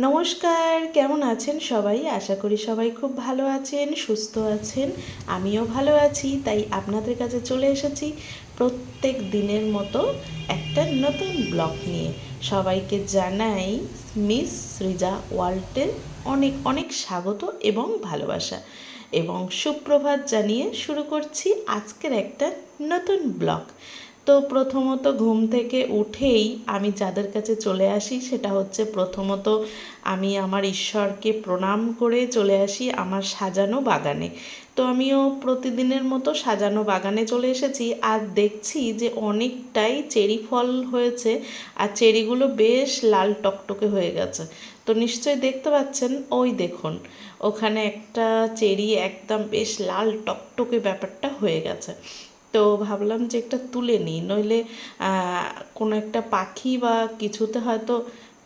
নমস্কার, কেমন আছেন সবাই? আশা করি সবাই খুব ভালো আছেন, সুস্থ আছেন, আমিও ভালো আছি, তাই আপনাদের কাছে চলে এসেছি প্রত্যেক দিনের মতো একটা নতুন ব্লগ নিয়ে। সবাইকে জানাই মিস সৃজা ওয়ার্ল্ডের অনেক অনেক স্বাগত এবং ভালোবাসা। এবং সুপ্রভাত জানিয়ে শুরু করছি আজকের একটা নতুন ব্লগ। তো প্রথমত ঘুম থেকে উঠেই আমি যাদের কাছে চলে আসি সেটা হচ্ছে প্রথমত আমি আমার ঈশ্বরকে প্রণাম করে চলে আসি আমার সাজানো বাগানে। তো আমিও প্রতিদিনের মতো সাজানো বাগানে চলে এসেছি আর দেখছি যে অনেকটাই চেরি ফল হয়েছে আর চেরিগুলো বেশ লাল টকটকে হয়ে গেছে। তো নিশ্চয়ই দেখতে পাচ্ছেন, ওই দেখুন, ওখানে একটা চেরি একদম বেশ লাল টকটকে ব্যাপারটা হয়ে গেছে। তো ভাবলাম যে একটা তুলে নিই। নইলে কোনো একটা পাখি বা কিছুতে হয়তো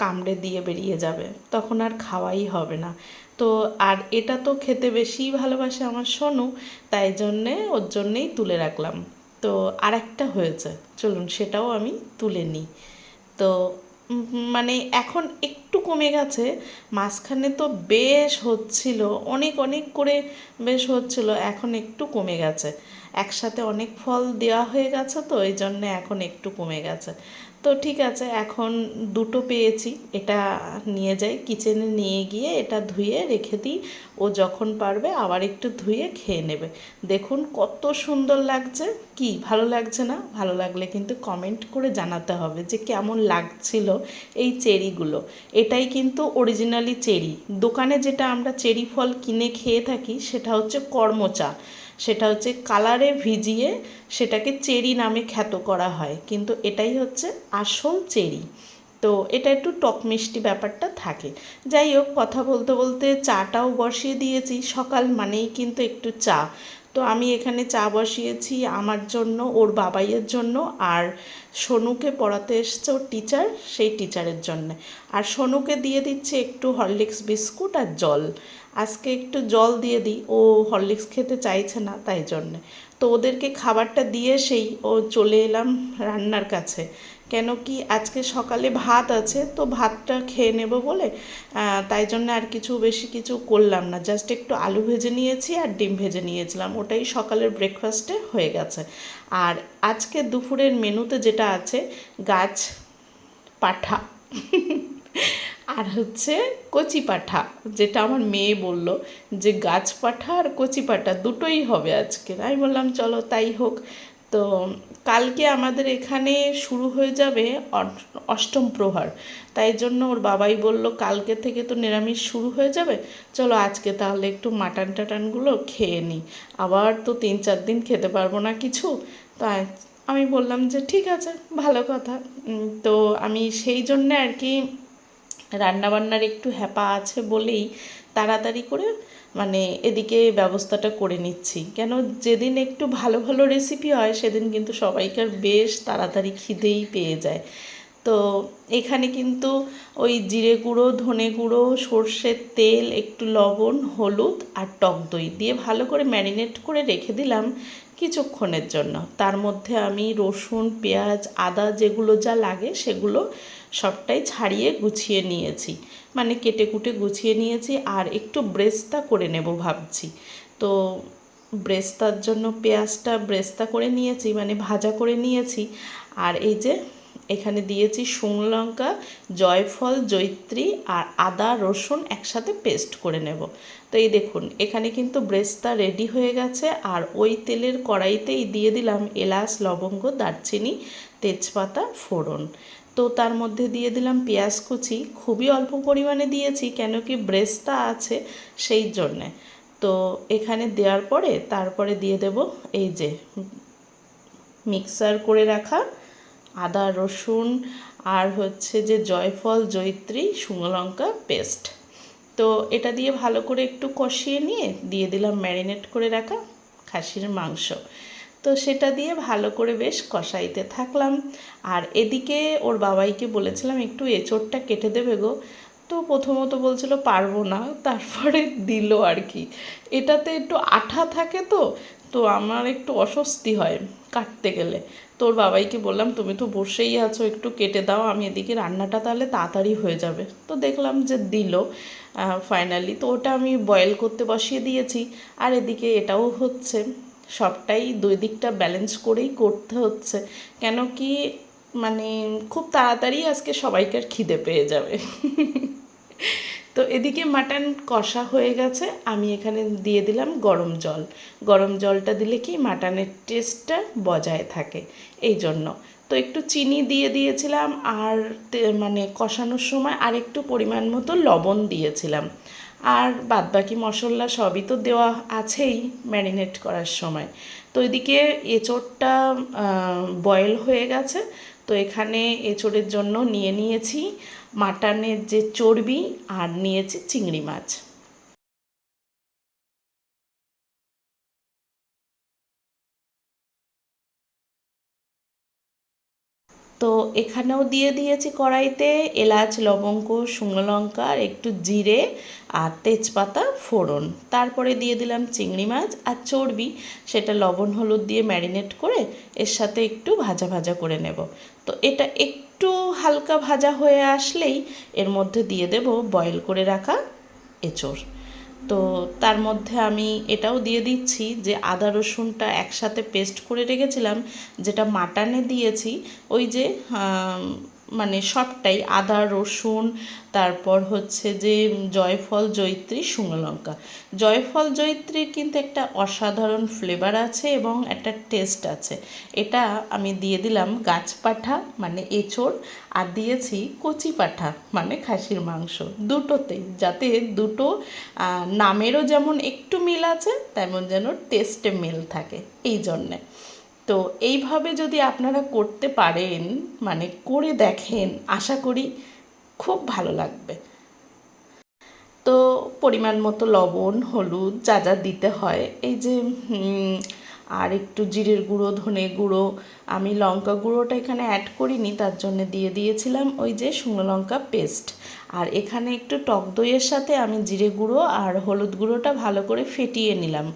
কামড়ে দিয়ে বেরিয়ে যাবে। তখন আর খাওয়াই হবে না। তো আর এটা তো খেতে বেশিই ভালোবাসে আমার সোনু, তাই জন্যে ওর জন্যেই তুলে রাখলাম। তো আরেকটা হয়েছে, চলুন সেটাও আমি তুলে নিই। তো মানে এখন একটু কমে গেছে। মাঝখানে তো বেশ হচ্ছিল, অনেক অনেক করে বেশ হচ্ছিল, এখন একটু কমে গেছে। একসাথে অনেক ফল দেওয়া হয়ে গেছে তো এই জন্যে এখন একটু কমে গেছে। তো ঠিক আছে, এখন দুটো পেয়েছি। এটা নিয়ে যাই কিচেনে নিয়ে গিয়ে এটা ধুয়ে রেখে দিই। ও যখন পারবে আবার একটু ধুয়ে খেয়ে নেবে। দেখুন কত সুন্দর লাগছে। কি, ভালো লাগছে না? ভালো লাগলে কিন্তু কমেন্ট করে জানাতে হবে যে কেমন লাগছিল এই চেরিগুলো। এটাই কিন্তু অরিজিনালি চেরি। দোকানে যেটা আমরা চেরি ফল কিনে খেয়ে থাকি, সেটা হচ্ছে কর্মচা। সেটা হচ্ছে কালারে ভিজিয়ে সেটাকে চেরি নামে খ্যাত করা হয়। কিন্তু এটাই হচ্ছে আসল চেরি। তো এটা একটু টক মিষ্টি ব্যাপারটা থাকে। যাই হোক, কথা বলতে বলতে চাটাও বসিয়ে দিয়েছি। সকাল মানেই কিন্তু একটু চা। তো আমি এখানে চা বসিয়েছি আমার জন্য, ওর বাবাইয়ের জন্য আর সোনুকে পড়াতে এসছে ওর টিচার সেই টিচারের জন্য। আর সোনুকে দিয়ে দিচ্ছে একটু হরলিক্স বিস্কুট আর জল। আজকে একটু জল দিয়ে দিই, ও হরলিক্স খেতে চাইছে না তাই জন্যে। তো ওদেরকে খাবারটা দিয়ে সেই ও চলে এলাম রান্নার কাছে। কেন কি আজকে সকালে ভাত আছে, তো ভাতটা খেয়ে নেব বলে তাই জন্য আর কিছু বেশি কিছু করলাম না। জাস্ট একটু আলু ভেজে নিয়েছি আর ডিম ভেজে নিয়েছিলাম। ওটাই সকালের ব্রেকফাস্টে হয়ে গেছে। আর আজকে দুপুরের মেনুতে যেটা আছে, গাছ পাঠা। আর হচ্ছে কচি পাঠা, যেটা আমার মেয়ে বলল যে গাছ পাঠা আর কচি পাঠা দুটোই হবে আজকে আমি বললাম, চলো তাই হোক। তো কালকে আমাদের এখানে শুরু হয়ে যাবে অষ্টম প্রহর। তাই জন্য ওর বাবাই বলল, কালকে থেকে তো নিরামিষ শুরু হয়ে যাবে। চলো আজকে তাহলে একটু মাটন টাটানগুলো খেয়ে নিই আবার তো তিন চার দিন খেতে পারব না কিছু। তাই আমি বললাম যে, ঠিক আছে, ভালো কথা। তো আমি সেই জন্যে আর কি রান্নাবান্নার একটু হ্যাপা আছে বলেই তাড়াতাড়ি করে মানে এদিকে ব্যবস্থাটা করে নিচ্ছি। কেন যেদিন একটু ভালো ভালো রেসিপি হয়, সেদিন কিন্তু সবাইকার বেশ তাড়াতাড়ি খিদেই পেয়ে যায়। তো এখানে কিন্তু ওই জিরে গুঁড়ো, ধনে গুঁড়ো, সর্ষের তেল, একটু লবণ, হলুদ আর টক দই দিয়ে ভালো করে ম্যারিনেট করে রেখে দিলাম। কিছুক্ষণের জন্য। তার মধ্যে আমি রসুন, পেঁয়াজ, আদা যেগুলো যা লাগে সেগুলো সবটাই ছাড়িয়ে গুছিয়ে নিয়েছি। মানে কেটে কুটে গুছিয়ে নিয়েছি আর একটু ব্রেস্তা করে নেব ভাবছি। তো ব্রেস্তার জন্য পেঁয়াজটা ব্রেস্তা করে নিয়েছি মানে ভাজা করে নিয়েছি। আর এই যে এখানে দিয়েছি শুকনো লঙ্কা, জয়ফল, জৈত্রী আর আদা, রসুন একসাথে পেস্ট করে নেব। তো এই দেখুন, এখানে কিন্তু ব্রেস্তা রেডি হয়ে গেছে আর ওই তেলের কড়াইতেই দিয়ে দিলাম এলাচ, লবঙ্গ, দারচিনি, তেজপাতা, ফোড়ন। তো তার মধ্যে দিয়ে দিলাম পেঁয়াজ কুচি, খুবই অল্প পরিমাণে দিয়েছি কেন কি ব্রেস্তা আছে সেই জন্যে। তো এখানে দেওয়ার পরে তারপরে দিয়ে দেব এই যে মিক্সার করে রাখা আদা, রসুন আর হচ্ছে যে জয়ফল, জয়িত্রী, শুকনো লঙ্কা পেস্ট তো এটা দিয়ে ভালো করে একটু কষিয়ে নিয়ে দিয়ে দিলাম ম্যারিনেট করে রাখা খাসির মাংস। তো সেটা দিয়ে ভালো করে বেশ কষাইতে থাকলাম। আর এদিকে ওর বাবাইকে বলেছিলাম, একটু এঁচোড়টা কেটে দেবে গো। তো প্রথমত বলছিল, পারব না। তারপরে দিল আর কি। এটাতে একটু আঠা থাকে তো তো আমার একটু অস্বস্তি হয় কাটতে গেলে। তোর বাবাইকে বললাম, তুমি তো বসেই আছো, একটু কেটে দাও, আমি এদিকে রান্নাটা তাহলে তাড়াতাড়ি হয়ে যাবে। তো দেখলাম যে দিল। ফাইনালি তো ওটা আমি বয়েল করতে বসিয়ে দিয়েছি। আর এদিকে এটাও হচ্ছে। সবটাই দুই দিকটা ব্যালেন্স করেই করতে হচ্ছে। কেন কি মানে খুব তাড়াতাড়ি আজকে সবাইকার খিদে পেয়ে যাবে। তো এদিকে মাটন কষা হয়ে গেছে। আমি এখানে দিয়ে দিলাম গরম জল। গরম জলটা দিলে কি মাটনের টেস্টটা বজায় থাকে। এই জন্য। তো একটু চিনি দিয়ে দিয়েছিলাম আর মানে কষানোর সময় আর একটু পরিমাণ মতো লবণ দিয়েছিলাম। আর বাদবাকি মশলা সবই তো দেওয়া আছেই ম্যারিনেট করার সময়। তো এদিকে এঁচোড়টা বয়েল হয়ে গেছে। তো এখানে এঁচোড়ের জন্য নিয়ে নিয়েছি। মাটনের যে চর্বি আর নিয়েছি চিংড়ি মাছ। তো এখানেও দিয়ে দিয়েছি কড়াইতে এলাচ, লবঙ্গ, শুকনো লঙ্কা আর একটু জিরে আর তেজপাতা, ফোড়ন। তারপরে দিয়ে দিলাম চিংড়ি মাছ আর চর্বি। সেটা লবণ, হলুদ দিয়ে ম্যারিনেট করে এর সাথে একটু ভাজা ভাজা করে নেব। তো এটা একটু হালকা ভাজা হয়ে আসলেই এর মধ্যে দিয়ে দেব বয়েল করে রাখা এঁচড়। তো তার মধ্যে আমি এটাও দিয়ে দিচ্ছি যে আদা রসুনটা একসাথে পেস্ট করে রেখেছিলাম, যেটা মাটানে দিয়েছি, ওই যে মানে সবটাই আদা, রসুন, তারপর হচ্ছে যে জয়ফল জৈত্রী শুকনো লঙ্কা। জয়ফল জৈত্রীর কিন্তু একটা অসাধারণ ফ্লেভার আছে এবং একটা টেস্ট আছে। এটা আমি দিয়ে দিলাম গাছপাঠা মানে এঁচড়, আর দিয়েছি কচি পাঠা মানে খাসির মাংস। দুটোতেই, যাতে দুটো নামেরও যেমন একটু মিল আছে, তেমন যেন টেস্টে মিল থাকে, এই জন্যে। তো এইভাবে যদি আপনারা করতে পারেন মানে করে দেখেন, আশা করি খুব ভালো লাগবে। তো পরিমাণ মতো লবণ, হলুদ যা যা দিতে হয়, এই যে আর একটু জিরের গুঁড়ো, ধনে গুঁড়ো, আমি লঙ্কা গুঁড়োটা এখানে অ্যাড করিনি, তার জন্য দিয়ে দিয়েছিলাম ওই যে শুকনো লঙ্কা পেস্ট আর এখানে একটু টক দইয়ের সাথে আমি জিরে গুঁড়ো আর হলুদ গুঁড়োটা ভালো করে ফেটিয়ে নিলাম।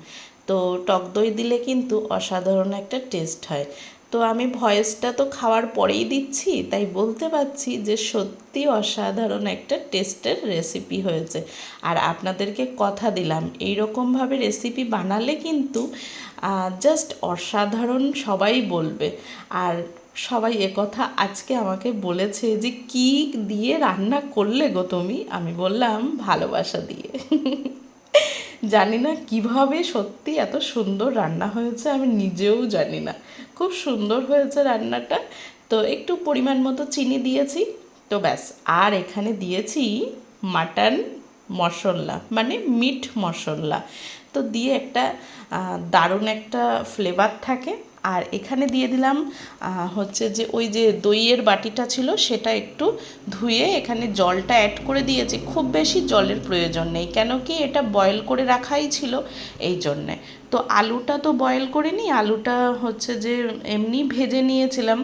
তো টক দই দিলে কিন্তু অসাধারণ একটা টেস্ট হয়। তো আমি ভয়েসটা তো খাওয়ার পরেই দিচ্ছি, তাই বলতে পারছি যে সত্যি অসাধারণ একটা টেস্টের রেসিপি হয়েছে। আর আপনাদেরকে কথা দিলাম এই রকমভাবে রেসিপি বানালে কিন্তু জাস্ট অসাধারণ সবাই বলবে। আর সবাই কথা আজকে আমাকে বলেছে যে, কি দিয়ে রান্না করলে গো তুমি? আমি বললাম, ভালোবাসা দিয়ে। জানি না কীভাবে সত্যি এত সুন্দর রান্না হয়েছে, আমি নিজেও জানি না। খুব সুন্দর হয়েছে রান্নাটা। তো একটু পরিমাণ মতো চিনি দিয়েছি। তো ব্যাস, আর এখানে দিয়েছি মাটন মশলা মানে মিট মশলা। তো দিয়ে একটা দারুণ একটা ফ্লেভার থাকে। আর এখানে দিয়ে দিলাম হচ্ছে যে ওই যে দইয়ের বাটিটা ছিল সেটা একটু ধুয়ে এখানে জলটা অ্যাড করে দিয়েছি। খুব বেশি জলের প্রয়োজন নেই, কেন কি এটা বয়েল করে রাখাই ছিল এই জন্যে। তো আলুটা তো বয়েল করিনি আলুটা হচ্ছে যে এমনি ভেজে নিয়েছিলাম।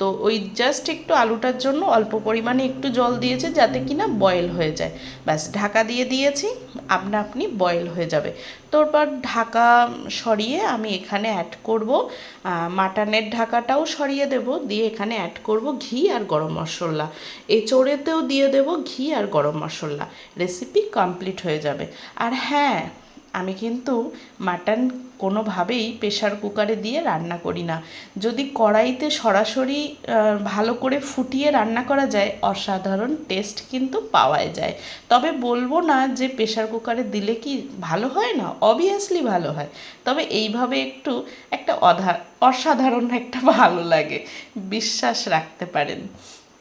তো ওই জাস্ট একটু আলুটার জন্য অল্প পরিমাণে একটু জল দিয়েছে যাতে কিনা বয়েল হয়ে যায়। ব্যাস, ঢাকা দিয়ে দিয়েছি, আপনা আপনি বয়েল হয়ে যাবে। তারপর ঢাকা সরিয়ে আমি এখানে অ্যাড করব। মাটনের ঢাকাটাও সরিয়ে দেব, দিয়ে এখানে অ্যাড করব ঘি আর গরম মশলা। এঁচোড়েতেও দিয়ে দেব ঘি আর গরম মশলা। রেসিপি কমপ্লিট হয়ে যাবে। আর হ্যাঁ আমি কিন্তু মাটন কোনোভাবেই প্রেশার কুকারে দিয়ে রান্না করি না। যদি কড়াইতে সরাসরি ভালো করে ফুটিয়ে রান্না করা যায়, অসাধারণ টেস্ট কিন্তু পাওয়া যায়। তবে বলব না যে প্রেশার কুকারে দিলে কি ভালো হয় না? অবভিয়াসলি ভালো হয়। তবে এইভাবে একটু একটা অধা, অসাধারণ একটা ভালো লাগে। বিশ্বাস রাখতে পারেন।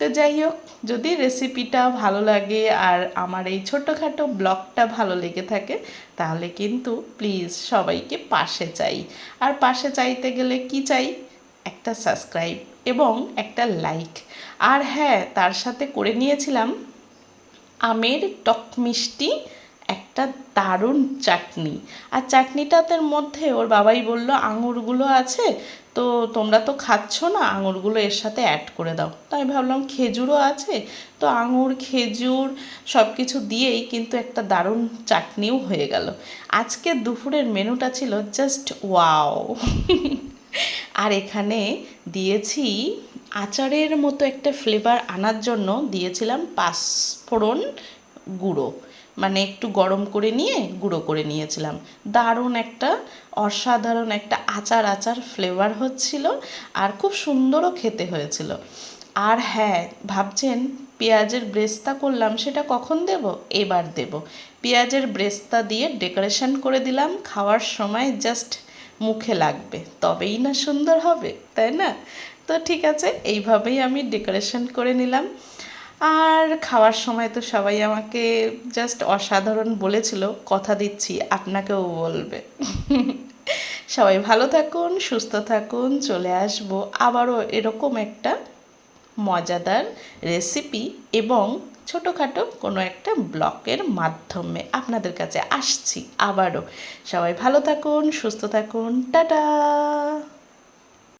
তো যাই হোক, যদি রেসিপিটা ভালো লাগে আর আমার এই ছোটোখাটো ব্লগটা ভালো লেগে থাকে, তাহলে কিন্তু প্লিজ সবাইকে পাশে চাই। আর পাশে চাইতে গেলে কি চাই? একটা সাবস্ক্রাইব এবং একটা লাইক আর হ্যাঁ তার সাথে করে নিয়েছিলাম আমের টক মিষ্টি একটা দারুণ চাটনি। আর চাটনিটাতের মধ্যে ওর বাবাই বলল, আঙুরগুলো আছে, তো তোমরা তো খাচ্ছ না, আঙুরগুলো এর সাথে অ্যাড করে দাও। তাই ভাবলাম, খেজুরও আছে? তো আঙুর, খেজুর সব কিছু দিয়েই কিন্তু একটা দারুণ চাটনিও হয়ে গেল। আজকে দুপুরের মেনুটা ছিল জাস্ট ওয়াও আর এখানে দিয়েছি আচারের মতো একটা ফ্লেভার আনার জন্য দিয়েছিলাম পাঁচফোড়ন গুঁড়ো। মানে একটু গরম করে নিয়ে গুঁড়ো করে নিয়েছিলাম। দারুণ একটা, অসাধারণ একটা আচার আচার ফ্লেভার হচ্ছিল আর খুব সুন্দরও খেতে হয়েছিল। আর হ্যাঁ ভাবছেন পেঁয়াজের ব্রেস্তা করলাম, সেটা কখন দেব? এবার দেব। পেঁয়াজের ব্রেস্তা দিয়ে ডেকোরেশন করে দিলাম, খাওয়ার সময় জাস্ট মুখে লাগবে। তবেই না সুন্দর হবে, তাই না? তো ঠিক আছে, এইভাবেই আমি ডেকোরেশন করে নিলাম। আর খাওয়ার সময় তো সবাই আমাকে জাস্ট অসাধারণ বলেছিল, কথা দিচ্ছি, আপনাকেও বলবে। সবাই ভালো থাকুন, সুস্থ থাকুন, চলে আসব আবারও এরকম একটা মজাদার রেসিপি এবং ছোটোখাটো কোনো একটা ব্লকের মাধ্যমে আপনাদের কাছে আসছি আবারও। সবাই ভালো থাকুন, সুস্থ থাকুন, টাটা!